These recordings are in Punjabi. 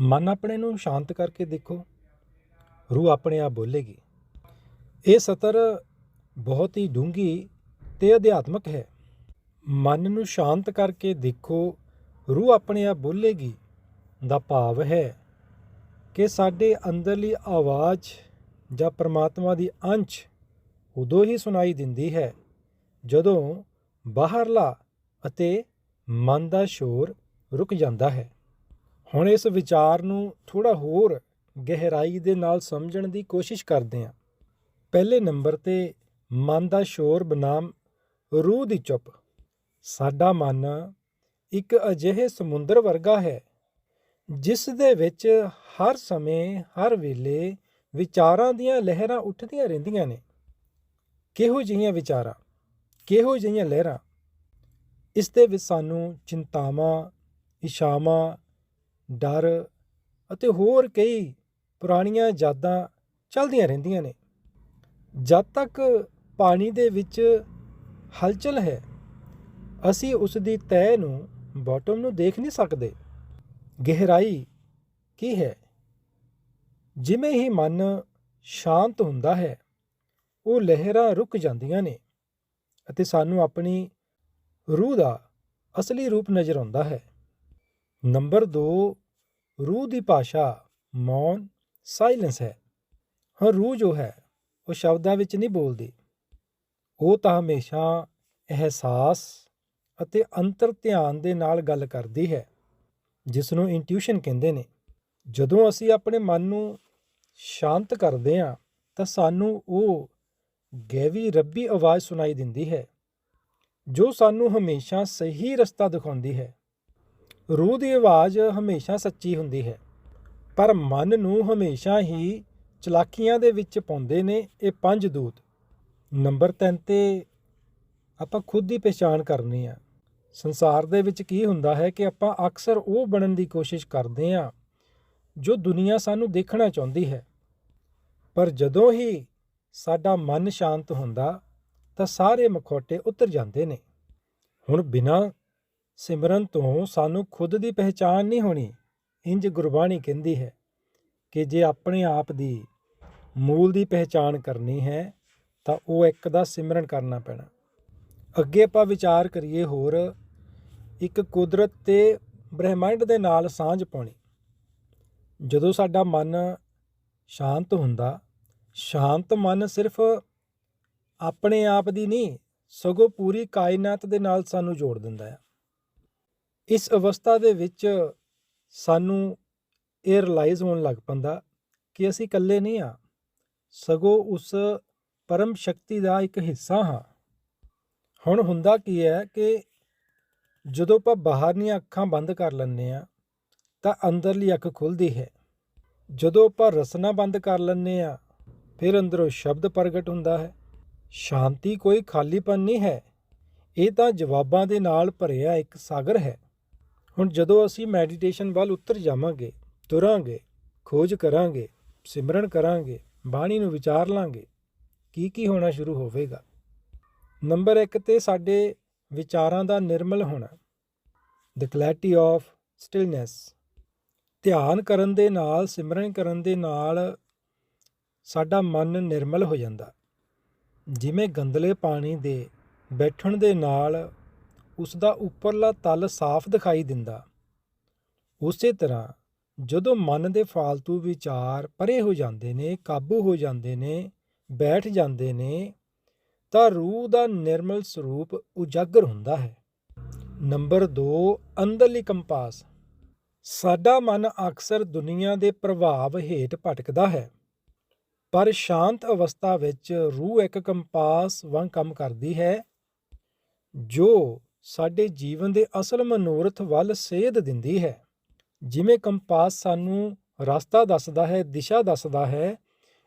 ਮਨ ਆਪਣੇ ਨੂੰ ਸ਼ਾਂਤ ਕਰਕੇ ਦੇਖੋ, ਰੂਹ ਆਪਣੇ ਆਪ ਬੋਲੇਗੀ। ਇਹ ਸਤਰ ਬਹੁਤ ਹੀ ਡੂੰਘੀ ਤੇ ਅਧਿਆਤਮਕ ਹੈ। ਮਨ ਨੂੰ ਸ਼ਾਂਤ ਕਰਕੇ ਦੇਖੋ, ਰੂਹ ਆਪਣੇ ਆਪ ਬੋਲੇਗੀ, ਦਾ ਭਾਵ ਹੈ ਕਿ ਸਾਡੇ ਅੰਦਰਲੀ ਆਵਾਜ਼ ਜਾਂ ਪ੍ਰਮਾਤਮਾ ਦੀ ਅੰਸ਼ ਉਦੋਂ ਹੀ ਸੁਣਾਈ ਦਿੰਦੀ ਹੈ, ਜਦੋਂ ਬਾਹਰਲਾ ਅਤੇ ਮਨ ਦਾ ਸ਼ੋਰ ਰੁਕ ਜਾਂਦਾ ਹੈ। ਹੁਣ ਇਸ ਵਿਚਾਰ ਨੂੰ ਥੋੜਾ ਹੋਰ ਗਹਿਰਾਈ ਦੇ ਨਾਲ ਸਮਝਣ ਦੀ ਕੋਸ਼ਿਸ਼ ਕਰਦੇ ਹਾਂ। ਪਹਿਲੇ ਨੰਬਰ ਤੇ ਮਨ ਦਾ ਸ਼ੋਰ ਬਨਾਮ ਰੂਹ ਦੀ ਚੁੱਪ। ਸਾਡਾ ਮਨ ਇੱਕ ਅਜਿਹੇ ਸਮੁੰਦਰ ਵਰਗਾ ਹੈ, ਜਿਸ ਦੇ ਵਿੱਚ ਹਰ ਸਮੇਂ, ਹਰ ਵੇਲੇ ਵਿਚਾਰਾਂ ਦੀਆਂ ਲਹਿਰਾਂ ਉੱਠਦੀਆਂ ਰਹਿੰਦੀਆਂ ਨੇ। ਕਿਹੋ ਜਿਹੀਆਂ ਵਿਚਾਰਾਂ, ਕਿਹੋ ਜਿਹੀਆਂ ਲਹਿਰਾਂ? ਇਸ ਦੇ ਵਿੱਚ ਸਾਨੂੰ ਚਿੰਤਾਵਾਂ ਇਸ਼ਾਵਾਂ ਡਰ ਅਤੇ ਹੋਰ ਕਈ ਪੁਰਾਣੀਆਂ ਯਾਦਾਂ ਚੱਲਦੀਆਂ ਰਹਿੰਦੀਆਂ ਨੇ। ਜਦ ਤੱਕ ਪਾਣੀ ਦੇ ਵਿੱਚ ਹਲਚਲ ਹੈ, ਅਸੀਂ ਉਸ ਦੀ ਤਹਿ ਨੂੰ ਬਾਟਮ ਨੂੰ ਦੇਖ ਨਹੀਂ ਸਕਦੇ। ਗਹਿਰਾਈ ਕੀ ਹੈ? ਜਿਵੇਂ ਹੀ ਮਨ ਸ਼ਾਂਤ ਹੁੰਦਾ ਹੈ, ਉਹ ਲਹਿਰਾਂ ਰੁਕ ਜਾਂਦੀਆਂ ਨੇ ਅਤੇ ਸਾਨੂੰ ਆਪਣੀ ਰੂਹ ਦਾ ਅਸਲੀ ਰੂਪ ਨਜ਼ਰ ਆਉਂਦਾ ਹੈ। ਨੰਬਰ 2 ਰੂਹ ਦੀ ਭਾਸ਼ਾ ਮੌਨ ਸਾਇਲੈਂਸ ਹੈ। ਹਾਂ ਰੂਹ ਜੋ ਹੈ, ਉਹ ਸ਼ਬਦਾਂ ਵਿੱਚ ਨਹੀਂ ਬੋਲਦੀ। ਉਹ ਤਾਂ ਹਮੇਸ਼ਾ ਅਹਿਸਾਸ ਅਤੇ ਅੰਤਰ ਧਿਆਨ ਦੇ ਨਾਲ ਗੱਲ ਕਰਦੀ ਹੈ ਜਿਸ ਨੂੰ ਇੰਟਿਊਸ਼ਨ ਕਹਿੰਦੇ ਨੇ। ਜਦੋਂ ਅਸੀਂ ਆਪਣੇ ਮਨ ਨੂੰ ਸ਼ਾਂਤ ਕਰਦੇ ਹਾਂ, ਤਾਂ ਸਾਨੂੰ ਉਹ ਗਹਿਵੀ ਰੱਬੀ ਆਵਾਜ਼ ਸੁਣਾਈ ਦਿੰਦੀ ਹੈ, ਜੋ ਸਾਨੂੰ ਹਮੇਸ਼ਾ ਸਹੀ ਰਸਤਾ ਦਿਖਾਉਂਦੀ ਹੈ। ਰੂਹ ਦੀ ਆਵਾਜ਼ ਹਮੇਸ਼ਾ ਸੱਚੀ ਹੁੰਦੀ ਹੈ, ਪਰ ਮਨ ਨੂੰ ਹਮੇਸ਼ਾ ਹੀ ਚਲਾਕੀਆਂ ਦੇ ਵਿੱਚ ਪਾਉਂਦੇ ਨੇ ਇਹ ਪੰਜ ਦੂਤ। ਨੰਬਰ 3 ਤੇ ਆਪਾਂ ਖੁਦ ਦੀ ਪਛਾਣ ਕਰਨੀ ਆ। ਸੰਸਾਰ ਦੇ ਵਿੱਚ ਕੀ ਹੁੰਦਾ ਹੈ ਕਿ ਆਪਾਂ ਅਕਸਰ ਉਹ ਬਣਨ ਦੀ ਕੋਸ਼ਿਸ਼ ਕਰਦੇ ਆ ਜੋ ਦੁਨੀਆ ਸਾਨੂੰ ਦੇਖਣਾ ਚਾਹੁੰਦੀ ਹੈ। ਪਰ ਜਦੋਂ ਹੀ ਸਾਡਾ ਮਨ ਸ਼ਾਂਤ ਹੁੰਦਾ ਤਾਂ ਸਾਰੇ ਮਖੌਟੇ ਉਤਰ ਜਾਂਦੇ ਨੇ। ਹੁਣ ਬਿਨਾਂ ਸਿਮਰਨ ਤੋਂ ਸਾਨੂੰ ਖੁਦ ਦੀ ਪਹਿਚਾਨ ਨਹੀਂ ਹੋਣੀ। ਇੰਜ ਗੁਰਬਾਣੀ ਕਹਿੰਦੀ ਹੈ ਕਿ ਜੇ ਆਪਣੇ ਆਪ ਦੀ ਮੂਲ ਦੀ ਪਹਿਚਾਨ ਕਰਨੀ ਹੈ, ਤਾਂ ਉਹ ਇੱਕ ਦਾ ਸਿਮਰਨ ਕਰਨਾ ਪੈਣਾ। ਅੱਗੇ ਆਪਾਂ ਵਿਚਾਰ ਕਰੀਏ ਹੋਰ, ਇੱਕ ਕੁਦਰਤ ਤੇ ਬ੍ਰਹਿਮੰਡ ਦੇ ਨਾਲ ਸਾਂਝ ਪਾਉਣੀ। ਜਦੋਂ ਸਾਡਾ ਮਨ ਸ਼ਾਂਤ ਹੁੰਦਾ, ਸ਼ਾਂਤ ਮਨ ਸਿਰਫ ਆਪਣੇ ਆਪ ਦੀ ਨਹੀਂ, ਸਗੋਂ ਪੂਰੀ ਕਾਇਨਾਤ ਦੇ ਨਾਲ ਸਾਨੂੰ ਜੋੜ ਦਿੰਦਾ ਹੈ। ਇਸ ਅਵਸਥਾ ਦੇ ਵਿੱਚ ਸਾਨੂੰ ਇਹ ਰਿਅਲਾਈਜ਼ ਹੋਣ ਲੱਗ ਪੈਂਦਾ ਕਿ ਅਸੀਂ ਇਕੱਲੇ ਨਹੀਂ ਆ ਸਗੋਂ ਉਸ ਪਰਮ ਸ਼ਕਤੀ ਦਾ ਇੱਕ ਹਿੱਸਾ ਹਾਂ। ਹੁਣ ਹੁੰਦਾ ਕੀ ਹੈ ਕਿ ਜਦੋਂ ਆਪਾਂ ਬਾਹਰਲੀਆਂ ਅੱਖਾਂ ਬੰਦ ਕਰ ਲੈਂਦੇ ਆ ਤਾਂ ਅੰਦਰਲੀ ਅੱਖ ਖੁੱਲਦੀ ਹੈ। ਜਦੋਂ ਆਪਾਂ ਰਸਨਾ ਬੰਦ ਕਰ ਲੈਂਦੇ ਆ ਫਿਰ ਅੰਦਰੋਂ ਸ਼ਬਦ ਪ੍ਰਗਟ ਹੁੰਦਾ ਹੈ। ਸ਼ਾਂਤੀ ਕੋਈ ਖਾਲੀਪਨ ਨਹੀਂ ਹੈ। ਇਹ ਤਾਂ ਜਵਾਬਾਂ ਦੇ ਨਾਲ ਭਰਿਆ ਇੱਕ ਸਾਗਰ ਹੈ। ਹੁਣ ਜਦੋਂ ਅਸੀਂ ਮੈਡੀਟੇਸ਼ਨ ਵੱਲ ਉਤਰ ਜਾਵਾਂਗੇ, ਤੁਰਾਂਗੇ, ਖੋਜ ਕਰਾਂਗੇ, ਸਿਮਰਨ ਕਰਾਂਗੇ, ਬਾਣੀ ਨੂੰ ਵਿਚਾਰ ਲਾਂਗੇ, ਕੀ ਕੀ ਹੋਣਾ ਸ਼ੁਰੂ ਹੋਵੇਗਾ? ਨੰਬਰ 1 ਤੇ ਸਾਡੇ ਵਿਚਾਰਾਂ ਦਾ ਨਿਰਮਲ ਹੋਣਾ। ਦ ਕਲੈਰਿਟੀ ਆਫ ਸਟਿਲਨੈਸ ਧਿਆਨ ਕਰਨ ਦੇ ਨਾਲ, ਸਿਮਰਨ ਕਰਨ ਦੇ ਨਾਲ ਸਾਡਾ ਮਨ ਨਿਰਮਲ ਹੋ ਜਾਂਦਾ। ਜਿਵੇਂ ਗੰਦਲੇ ਪਾਣੀ ਦੇ ਬੈਠਣ ਦੇ ਨਾਲ ਉਸ ਦਾ ਉੱਪਰਲਾ ਤਲ ਸਾਫ਼ ਦਿਖਾਈ ਦਿੰਦਾ। ਉਸੇ ਤਰ੍ਹਾਂ ਜਦੋਂ ਮਨ ਦੇ ਫਾਲਤੂ ਵਿਚਾਰ ਪਰੇ ਹੋ ਜਾਂਦੇ ਨੇ, ਕਾਬੂ ਹੋ ਜਾਂਦੇ ਨੇ, ਬੈਠ ਜਾਂਦੇ ਨੇ, ਤਾਂ ਰੂਹ ਦਾ ਨਿਰਮਲ ਸਰੂਪ ਉਜਾਗਰ ਹੁੰਦਾ ਹੈ। ਨੰਬਰ 2 ਅੰਦਰਲੀ ਕੰਪਾਸ। ਸਾਡਾ ਮਨ ਅਕਸਰ ਦੁਨੀਆ ਦੇ ਪ੍ਰਭਾਵ ਹੇਠ ਭਟਕਦਾ ਹੈ, ਪਰ ਸ਼ਾਂਤ ਅਵਸਥਾ ਵਿੱਚ ਰੂਹ ਇੱਕ ਕੰਪਾਸ ਵਾਂਗ ਕੰਮ ਕਰਦੀ ਹੈ, ਜੋ ਸਾਡੇ ਜੀਵਨ ਦੇ ਅਸਲ ਮਨੋਰਥ ਵੱਲ ਸੇਧ ਦਿੰਦੀ ਹੈ। ਜਿਵੇਂ ਕੰਪਾਸ ਸਾਨੂੰ ਰਸਤਾ ਦੱਸਦਾ ਹੈ, ਦਿਸ਼ਾ ਦੱਸਦਾ ਹੈ,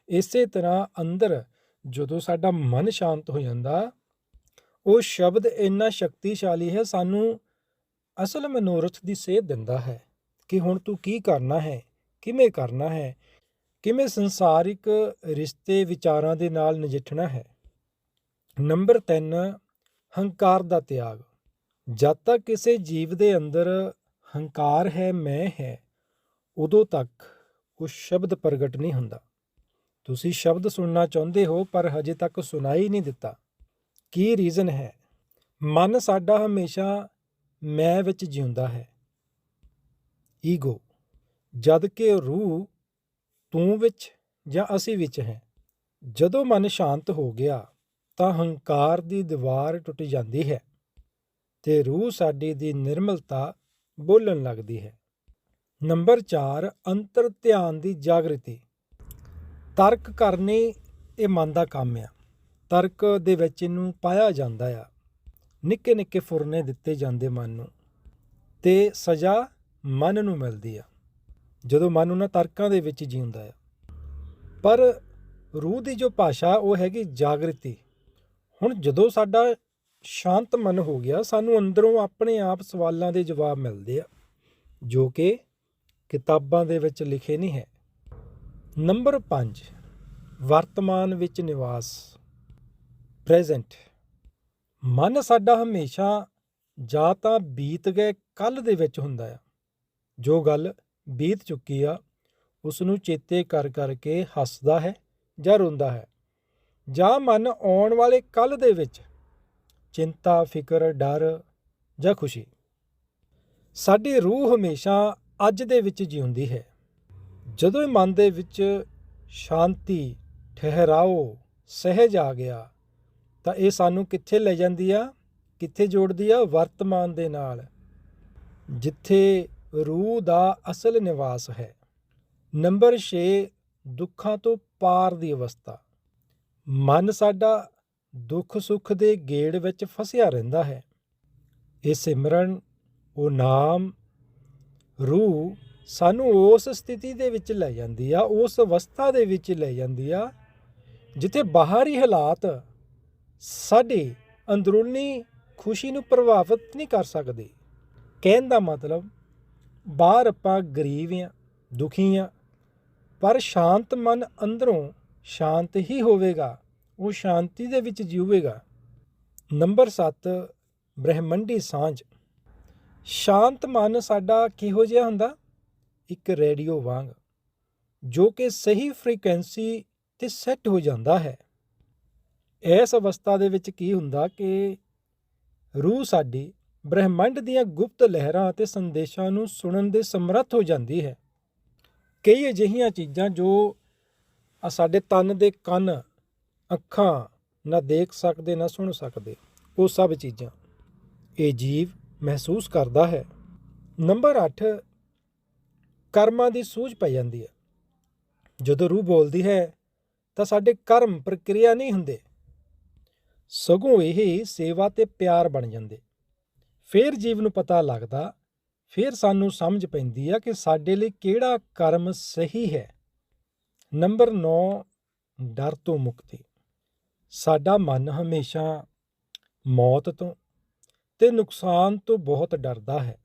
ਇਸੇ ਤਰ੍ਹਾਂ ਅੰਦਰ ਜਦੋਂ ਸਾਡਾ ਮਨ ਸ਼ਾਂਤ ਹੋ ਜਾਂਦਾ, ਉਹ ਸ਼ਬਦ ਇੰਨਾ ਸ਼ਕਤੀਸ਼ਾਲੀ ਹੈ, ਸਾਨੂੰ ਅਸਲ ਮਨੋਰਥ ਦੀ ਸੇਧ ਦਿੰਦਾ ਹੈ ਕਿ ਹੁਣ ਤੂੰ ਕੀ ਕਰਨਾ ਹੈ, ਕਿਵੇਂ ਕਰਨਾ ਹੈ, ਕਿਵੇਂ ਸੰਸਾਰਿਕ ਰਿਸ਼ਤੇ ਵਿਚਾਰਾਂ ਦੇ ਨਾਲ ਨਜਿੱਠਣਾ ਹੈ। ਨੰਬਰ 3 ਹੰਕਾਰ ਦਾ ਤਿਆਗ। ਜਦ ਤੱਕ ਕਿਸੇ ਜੀਵ ਦੇ ਅੰਦਰ ਹੰਕਾਰ ਹੈ, ਮੈਂ ਹੈ, ਉਦੋਂ ਤੱਕ ਉਹ ਸ਼ਬਦ ਪ੍ਰਗਟ ਨਹੀਂ ਹੁੰਦਾ। ਤੁਸੀਂ ਸ਼ਬਦ ਸੁਣਨਾ ਚਾਹੁੰਦੇ ਹੋ, ਪਰ ਹਜੇ ਤੱਕ ਸੁਣਾਈ ਨਹੀਂ ਦਿੱਤਾ। ਕੀ ਰੀਜ਼ਨ ਹੈ? ਮਨ ਸਾਡਾ ਹਮੇਸ਼ਾ ਮੈਂ ਵਿੱਚ ਜਿਉਂਦਾ ਹੈ। ਈਗੋ, ਜਦ ਕਿ ਰੂਹ ਤੂੰ ਵਿੱਚ ਜਾਂ ਅਸੀਂ ਵਿੱਚ ਹੈ। ਜਦੋਂ ਮਨ ਸ਼ਾਂਤ ਹੋ ਗਿਆ, ਤਾਂ ਹੰਕਾਰ ਦੀ ਦੀਵਾਰ ਟੁੱਟ ਜਾਂਦੀ ਹੈ। ਤੇ ਰੂਹ ਸਾਡੀ ਦੀ ਨਿਰਮਲਤਾ ਬੋਲਣ ਲੱਗਦੀ ਹੈ। ਨੰਬਰ 4 ਅੰਤਰ ਧਿਆਨ ਦੀ ਜਾਗਰਤੀ। ਤਰਕ ਕਰਨੀ ਇਹ ਮਨ ਦਾ ਕੰਮ ਆ। ਤਰਕ ਦੇ ਵਿੱਚ ਇਹਨੂੰ ਪਾਇਆ ਜਾਂਦਾ ਆ। ਨਿੱਕੇ ਨਿੱਕੇ ਫੁਰਨੇ ਦਿੱਤੇ ਜਾਂਦੇ ਮਨ ਨੂੰ ਤੇ ਸਜ਼ਾ ਮਨ ਨੂੰ ਮਿਲਦੀ ਆ। ਜਦੋਂ ਮਨ ਉਹਨਾਂ ਤਰਕਾਂ ਦੇ ਵਿੱਚ ਜਿਉਂਦਾ ਆ। ਪਰ ਰੂਹ ਦੀ ਜੋ ਭਾਸ਼ਾ ਉਹ ਹੈਗੀ ਜਾਗਰਤੀ। ਹੁਣ ਜਦੋਂ ਸਾਡਾ ਸ਼ਾਂਤ ਮਨ ਹੋ ਗਿਆ, ਸਾਨੂੰ ਅੰਦਰੋਂ ਆਪਣੇ ਆਪ ਸਵਾਲਾਂ ਦੇ ਜਵਾਬ ਮਿਲਦੇ ਆ, ਜੋ ਕਿ ਕਿਤਾਬਾਂ ਦੇ ਵਿੱਚ ਲਿਖੇ ਨਹੀਂ ਹੈ। ਨੰਬਰ 5 ਵਰਤਮਾਨ ਵਿੱਚ ਨਿਵਾਸ। ਪ੍ਰੈਜ਼ੈਂਟ। ਮਨ ਸਾਡਾ ਹਮੇਸ਼ਾ ਜਾਂ ਤਾਂ ਬੀਤ ਗਏ ਕੱਲ ਦੇ ਵਿੱਚ ਹੁੰਦਾ ਆ। ਜੋ ਗੱਲ ਬੀਤ ਚੁੱਕੀ ਆ ਉਸ ਨੂੰ ਚੇਤੇ ਕਰ ਕਰਕੇ ਹੱਸਦਾ ਹੈ ਜਾਂ ਰੋਂਦਾ ਹੈ। ਜਾਂ ਮਨ ਆਉਣ ਵਾਲੇ ਕੱਲ ਦੇ ਵਿੱਚ ਚਿੰਤਾ, ਫਿਕਰ, ਡਰ ਜਾਂ ਖੁਸ਼ੀ। ਸਾਡੀ ਰੂਹ ਹਮੇਸ਼ਾ ਅੱਜ ਦੇ ਵਿੱਚ ਜਿਉਂਦੀ ਹੈ। ਜਦੋਂ ਇਹ ਮਨ ਦੇ ਵਿੱਚ ਸ਼ਾਂਤੀ, ਠਹਿਰਾਓ, ਸਹਿਜ ਆ ਗਿਆ, ਤਾਂ ਇਹ ਸਾਨੂੰ ਕਿੱਥੇ ਲੈ ਜਾਂਦੀ ਆ? ਕਿੱਥੇ ਜੋੜਦੀ ਆ? ਵਰਤਮਾਨ ਦੇ ਨਾਲ। ਜਿੱਥੇ ਰੂਹ ਦਾ ਅਸਲ ਨਿਵਾਸ ਹੈ। ਨੰਬਰ 6 ਦੁੱਖਾਂ ਤੋਂ ਪਾਰ ਦੀ ਅਵਸਥਾ। ਮਨ ਸਾਡਾ ਦੁੱਖ ਸੁੱਖ ਦੇ ਗੇੜ ਵਿੱਚ ਫਸਿਆ ਰਹਿੰਦਾ ਹੈ। ਇਹ ਸਿਮਰਨ, ਉਹ ਨਾਮ, ਰੂਹ ਸਾਨੂੰ ਉਸ ਸਥਿਤੀ ਦੇ ਵਿੱਚ ਲੈ ਜਾਂਦੀ ਆ, ਉਸ ਅਵਸਥਾ ਦੇ ਵਿੱਚ ਲੈ ਜਾਂਦੀ ਆ, ਜਿੱਥੇ ਬਾਹਰੀ ਹਾਲਾਤ ਸਾਡੇ ਅੰਦਰੂਨੀ ਖੁਸ਼ੀ ਨੂੰ ਪ੍ਰਭਾਵਿਤ ਨਹੀਂ ਕਰ ਸਕਦੇ। ਕਹਿਣ ਦਾ ਮਤਲਬ, ਬਾਹਰ ਆਪਾਂ ਗਰੀਬ ਆ, ਦੁਖੀ ਆ, ਪਰ ਸ਼ਾਂਤ ਮਨ ਅੰਦਰੋਂ ਸ਼ਾਂਤ ਹੀ ਹੋਵੇਗਾ। ਉਹ ਸ਼ਾਂਤੀ ਦੇ ਵਿੱਚ ਜੀਵੇਗਾ। ਨੰਬਰ 7 ਬ੍ਰਹਿਮੰਡੀ ਸਾਂਝ। ਸ਼ਾਂਤ ਮਨ ਸਾਡਾ ਕਿਹੋ ਜਿਹਾ ਹੁੰਦਾ? ਇੱਕ ਰੇਡੀਓ ਵਾਂਗ, ਜੋ ਕਿ ਸਹੀ ਫ੍ਰੀਕੁਐਂਸੀ ਤੇ ਸੈੱਟ ਹੋ ਜਾਂਦਾ ਹੈ। ਇਸ ਅਵਸਥਾ ਦੇ ਵਿੱਚ ਕੀ ਹੁੰਦਾ ਕਿ ਰੂਹ ਸਾਡੀ ਬ੍ਰਹਿਮੰਡ ਦੀਆਂ ਗੁਪਤ ਲਹਿਰਾਂ ਅਤੇ ਸੰਦੇਸ਼ਾਂ ਨੂੰ ਸੁਣਨ ਦੇ ਸਮਰੱਥ ਹੋ ਜਾਂਦੀ ਹੈ। ਕਈ ਅਜਿਹੀਆਂ ਚੀਜ਼ਾਂ ਜੋ ਸਾਡੇ ਤਨ ਦੇ ਕੰਨ ਅੱਖਾਂ ਨਾ ਦੇਖ ਸਕਦੇ, ਨਾ ਸੁਣ ਸਕਦੇ। ਉਹ ਸਭ ਚੀਜ਼ਾਂ। ਇਹ ਜੀਵ ਮਹਿਸੂਸ ਕਰਦਾ ਹੈ। ਨੰਬਰ 8 ਕਰਮਾਂ ਦੀ ਸੂਝ ਪੈ ਜਾਂਦੀ ਹੈ। ਜਦੋਂ ਰੂਹ ਬੋਲਦੀ ਹੈ, ਤਾਂ ਸਾਡੇ ਕਰਮ ਪ੍ਰਕਿਰਿਆ ਨਹੀਂ ਹੁੰਦੇ। ਸਗੋਂ ਇਹ ਸੇਵਾ ਤੇ ਪਿਆਰ ਬਣ ਜਾਂਦੇ। ਫਿਰ ਜੀਵ ਨੂੰ ਪਤਾ ਲੱਗਦਾ, ਫਿਰ ਸਾਨੂੰ ਸਮਝ ਪੈਂਦੀ ਆ ਕਿ ਸਾਡੇ ਲਈ ਕਿਹੜਾ ਕਰਮ ਸਹੀ ਹੈ। ਨੰਬਰ 9 ਡਰ ਤੋਂ ਮੁਕਤੀ। ਸਾਡਾ ਮਨ ਹਮੇਸ਼ਾ ਮੌਤ ਤੋਂ ਤੇ ਨੁਕਸਾਨ ਤੋਂ ਬਹੁਤ ਡਰਦਾ ਹੈ।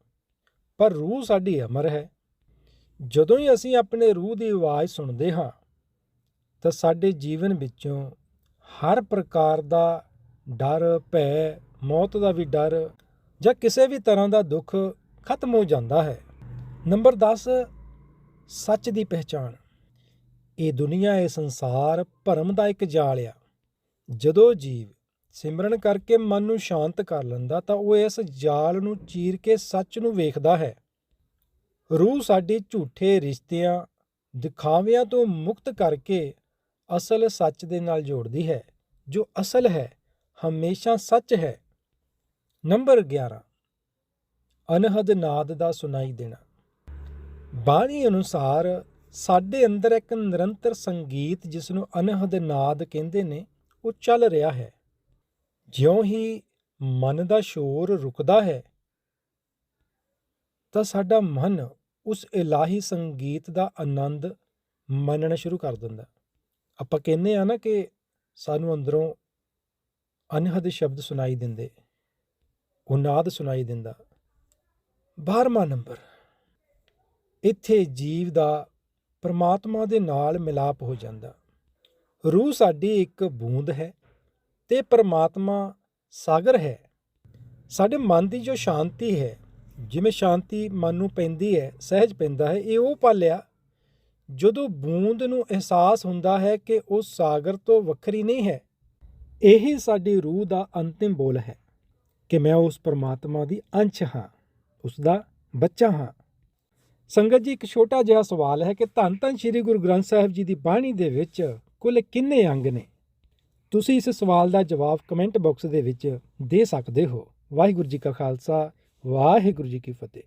ਪਰ ਰੂਹ ਸਾਡੀ ਅਮਰ ਹੈ। ਜਦੋਂ ਹੀ ਅਸੀਂ ਆਪਣੇ ਰੂਹ ਦੀ ਆਵਾਜ਼ ਸੁਣਦੇ ਹਾਂ, ਤਾਂ ਸਾਡੇ ਜੀਵਨ ਵਿੱਚੋਂ ਹਰ ਪ੍ਰਕਾਰ ਦਾ ਡਰ, ਭੈ, ਮੌਤ ਦਾ ਵੀ ਡਰ ਜਾਂ ਕਿਸੇ ਵੀ ਤਰ੍ਹਾਂ ਦਾ ਦੁੱਖ ਖਤਮ ਹੋ ਜਾਂਦਾ ਹੈ। ਨੰਬਰ 10 ਸੱਚ ਦੀ ਪਹਿਚਾਣ। ਇਹ ਦੁਨੀਆ, ਇਹ ਸੰਸਾਰ ਭਰਮ ਦਾ ਇੱਕ ਜਾਲ ਆ। ਜਦੋਂ ਜੀਵ ਸਿਮਰਨ ਕਰਕੇ ਮਨ ਨੂੰ ਸ਼ਾਂਤ ਕਰ ਲੈਂਦਾ, ਤਾਂ ਉਹ ਇਸ ਜਾਲ ਨੂੰ ਚੀਰ ਕੇ ਸੱਚ ਨੂੰ ਵੇਖਦਾ ਹੈ। ਰੂਹ ਸਾਡੀ ਝੂਠੇ ਰਿਸ਼ਤਿਆਂ, ਦਿਖਾਵਿਆਂ ਤੋਂ ਮੁਕਤ ਕਰਕੇ ਅਸਲ ਸੱਚ ਦੇ ਨਾਲ ਜੋੜਦੀ ਹੈ, ਜੋ ਅਸਲ ਹੈ, ਹਮੇਸ਼ਾ ਸੱਚ ਹੈ। ਨੰਬਰ 11 ਅਨਹਦ ਨਾਦ ਦਾ ਸੁਣਾਈ ਦੇਣਾ। ਬਾਣੀ ਅਨੁਸਾਰ ਸਾਡੇ ਅੰਦਰ ਇੱਕ ਨਿਰੰਤਰ ਸੰਗੀਤ ਜਿਸ ਨੂੰ ਅਨਹਦ ਨਾਦ ਕਹਿੰਦੇ ਨੇ ਉਹ ਚੱਲ ਰਿਹਾ ਹੈ। ਜਿਉਂ ਹੀ ਮਨ ਦਾ ਸ਼ੋਰ ਰੁਕਦਾ ਹੈ, ਤਾਂ ਸਾਡਾ ਮਨ ਉਸ ਇਲਾਹੀ ਸੰਗੀਤ ਦਾ ਆਨੰਦ ਮੰਨਣਾ ਸ਼ੁਰੂ ਕਰ ਦਿੰਦਾ। ਆਪਾਂ ਕਹਿੰਦੇ ਆ ਨਾ ਕਿ ਸਾਨੂੰ ਅੰਦਰੋਂ ਅਨਹਦ ਸ਼ਬਦ ਸੁਣਾਈ ਦਿੰਦੇ ਉਹ ਨਾਦ ਸੁਣਾਈ ਦਿੰਦਾ। 12ਵਾਂ ਨੰਬਰ, ਇੱਥੇ ਜੀਵ ਦਾ ਪਰਮਾਤਮਾ ਦੇ ਨਾਲ ਮਿਲਾਪ ਹੋ ਜਾਂਦਾ। ਰੂਹ ਸਾਡੀ ਇੱਕ ਬੂੰਦ ਹੈ ਤੇ ਪਰਮਾਤਮਾ ਸਾਗਰ ਹੈ। ਸਾਡੇ ਮਨ ਦੀ ਜੋ ਸ਼ਾਂਤੀ ਹੈ, ਜਿਵੇਂ ਸ਼ਾਂਤੀ ਮਨ ਨੂੰ ਪੈਂਦੀ ਹੈ, ਸਹਿਜ ਪੈਂਦਾ ਹੈ, ਇਹ ਉਹ ਪਾਲਿਆ ਜਦੋਂ ਬੂੰਦ ਨੂੰ ਅਹਿਸਾਸ ਹੁੰਦਾ ਹੈ ਕਿ ਉਹ ਸਾਗਰ ਤੋਂ ਵੱਖਰੀ ਨਹੀਂ ਹੈ। ਇਹੀ ਸਾਡੀ ਰੂਹ ਦਾ ਅੰਤਿਮ ਬੋਲ ਹੈ ਕਿ ਮੈਂ ਉਸ ਪਰਮਾਤਮਾ ਦੀ ਅੰਸ਼ ਹਾਂ, ਉਸ ਦਾ ਬੱਚਾ ਹਾਂ। ਸੰਗਤ ਜੀ, ਇੱਕ ਛੋਟਾ ਜਿਹਾ ਸਵਾਲ ਹੈ ਕਿ ਧੰਨ ਧੰਨ ਸ੍ਰੀ ਗੁਰੂ ਗ੍ਰੰਥ ਸਾਹਿਬ ਜੀ ਦੀ ਬਾਣੀ ਦੇ ਵਿੱਚ ਕੁੱਲ ਕਿੰਨੇ ਅੰਗ ਨੇ? ਤੁਸੀਂ ਇਸ ਸਵਾਲ ਦਾ ਜਵਾਬ ਕਮੈਂਟ ਬਾਕਸ ਦੇ ਵਿੱਚ ਦੇ ਸਕਦੇ ਹੋ। ਵਾਹਿਗੁਰੂ ਜੀ ਕਾ ਖਾਲਸਾ, ਵਾਹਿਗੁਰੂ ਜੀ ਕੀ ਫਤਿਹ।